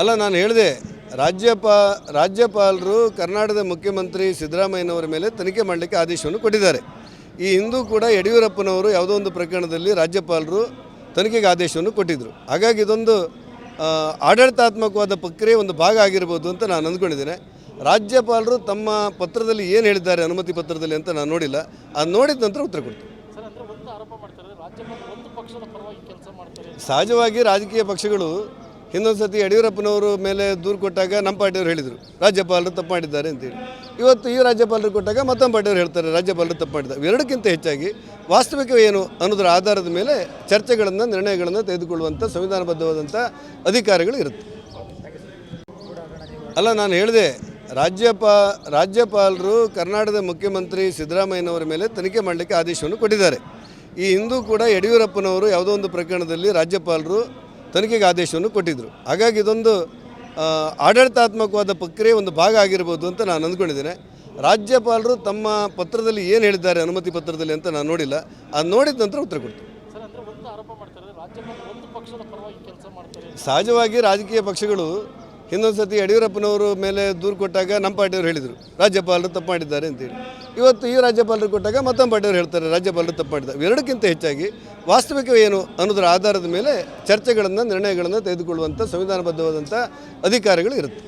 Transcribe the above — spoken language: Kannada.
ಅಲ್ಲ, ನಾನು ಹೇಳಿದೆ, ರಾಜ್ಯಪ, ರಾಜ್ಯಪಾಲರು ಕರ್ನಾಟಕದ ಮುಖ್ಯಮಂತ್ರಿ ಸಿದ್ದರಾಮಯ್ಯನವರ ಮೇಲೆ ತನಿಖೆ ಮಾಡಲಿಕ್ಕೆ ಆದೇಶವನ್ನು ಕೊಟ್ಟಿದ್ದಾರೆ. ಈ ಹಿಂದೂ ಕೂಡ ಯಡಿಯೂರಪ್ಪನವರು ಯಾವುದೋ ಒಂದು ಪ್ರಕರಣದಲ್ಲಿ ರಾಜ್ಯಪಾಲರು ತನಿಖೆಗೆ ಆದೇಶವನ್ನು ಕೊಟ್ಟಿದ್ದರು ಹಾಗಾಗಿ ಇದೊಂದು ಆಡಳಿತಾತ್ಮಕವಾದ ಪ್ರಕ್ರಿಯೆ ಒಂದು ಭಾಗ ಆಗಿರ್ಬೋದು ಅಂತ ನಾನು ಅಂದ್ಕೊಂಡಿದ್ದೇನೆ. ರಾಜ್ಯಪಾಲರು ತಮ್ಮ ಪತ್ರದಲ್ಲಿ ಏನು ಹೇಳಿದ್ದಾರೆ, ಅನುಮತಿ ಪತ್ರದಲ್ಲಿ ಅಂತ ನಾನು ನೋಡಿಲ್ಲ. ಅದು ನೋಡಿದ ನಂತರ ಉತ್ತರ ಕೊಡ್ತೀನಿ. ಸಹಜವಾಗಿ ರಾಜಕೀಯ ಪಕ್ಷಗಳು ಹಿಂದೊಂದು ಸತಿ ಯಡಿಯೂರಪ್ಪನವರು ಮೇಲೆ ದೂರು ಕೊಟ್ಟಾಗ ನಮ್ಮ ಪಾರ್ಟಿಯವರು ಹೇಳಿದರು, ರಾಜ್ಯಪಾಲರು ತಪ್ಪು ಮಾಡಿದ್ದಾರೆ ಅಂತೇಳಿ ಇವತ್ತು ಈ ರಾಜ್ಯಪಾಲರು ಕೊಟ್ಟಾಗ ಮತ್ತೊಂದು ಪಾರ್ಟಿಯವರು ಹೇಳ್ತಾರೆ, ರಾಜ್ಯಪಾಲರು ತಪ್ಪು ಮಾಡಿದ್ದಾರೆ. ಎರಡಕ್ಕಿಂತ ಹೆಚ್ಚಾಗಿ ವಾಸ್ತವಿಕ ಏನು ಅನ್ನೋದರ ಆಧಾರದ ಮೇಲೆ ಚರ್ಚೆಗಳನ್ನು, ನಿರ್ಣಯಗಳನ್ನು ತೆಗೆದುಕೊಳ್ಳುವಂಥ ಸಂವಿಧಾನಬದ್ಧವಾದಂಥ ಅಧಿಕಾರಗಳು ಇರುತ್ತೆ. ಅಲ್ಲ, ನಾನು ಹೇಳಿದೆ, ರಾಜ್ಯಪಾ, ರಾಜ್ಯಪಾಲರು ಕರ್ನಾಟಕದ ಮುಖ್ಯಮಂತ್ರಿ ಸಿದ್ದರಾಮಯ್ಯನವರ ಮೇಲೆ ತನಿಖೆ ಮಾಡಲಿಕ್ಕೆ ಆದೇಶವನ್ನು ಕೊಟ್ಟಿದ್ದಾರೆ. ಈ ಹಿಂದೂ ಕೂಡ ಯಡಿಯೂರಪ್ಪನವರು ಯಾವುದೋ ಒಂದು ಪ್ರಕರಣದಲ್ಲಿ ರಾಜ್ಯಪಾಲರು ತನಿಖೆಗೆ ಆದೇಶವನ್ನು ಕೊಟ್ಟಿದ್ದರು ಹಾಗಾಗಿ ಇದೊಂದು ಆಡಳಿತಾತ್ಮಕವಾದ ಪ್ರಕ್ರಿಯೆ ಒಂದು ಭಾಗ ಆಗಿರ್ಬೋದು ಅಂತ ನಾನು ಅಂದ್ಕೊಂಡಿದ್ದೇನೆ. ರಾಜ್ಯಪಾಲರು ತಮ್ಮ ಪತ್ರದಲ್ಲಿ ಏನು ಹೇಳಿದ್ದಾರೆ ಅನುಮತಿ ಪತ್ರದಲ್ಲಿ ಅಂತ ನಾನು ನೋಡಿಲ್ಲ. ಅದು ನೋಡಿದ ನಂತರ ಉತ್ತರ ಕೊಡ್ತೀನಿ ಸಹಜವಾಗಿ ರಾಜಕೀಯ ಪಕ್ಷಗಳು ಹಿಂದೊಂದು ಸತಿ ಯಡಿಯೂರಪ್ಪನವರು ಮೇಲೆ ದೂರು ಕೊಟ್ಟಾಗ ನಮ್ಮ ಪಾರ್ಟಿಯವರು ಹೇಳಿದರು, ರಾಜ್ಯಪಾಲರು ತಪ್ಪು ಮಾಡಿದ್ದಾರೆ ಅಂತೇಳಿ ಇವತ್ತು ಈ ರಾಜ್ಯಪಾಲರು ಕೊಟ್ಟಾಗ ಮತ್ತೊಂದು ಪಾರ್ಟಿಯವರು ಹೇಳ್ತಾರೆ, ರಾಜ್ಯಪಾಲರು ತಪ್ಪು ಮಾಡಿದ್ದಾರೆ. ಎರಡಕ್ಕಿಂತ ಹೆಚ್ಚಾಗಿ ವಾಸ್ತವಿಕ ಏನು ಅನ್ನೋದರ ಆಧಾರದ ಮೇಲೆ ಚರ್ಚೆಗಳನ್ನು, ನಿರ್ಣಯಗಳನ್ನು ತೆಗೆದುಕೊಳ್ಳುವಂಥ, ಸಂವಿಧಾನಬದ್ಧವಾದಂಥ ಅಧಿಕಾರಗಳು ಇರುತ್ತೆ.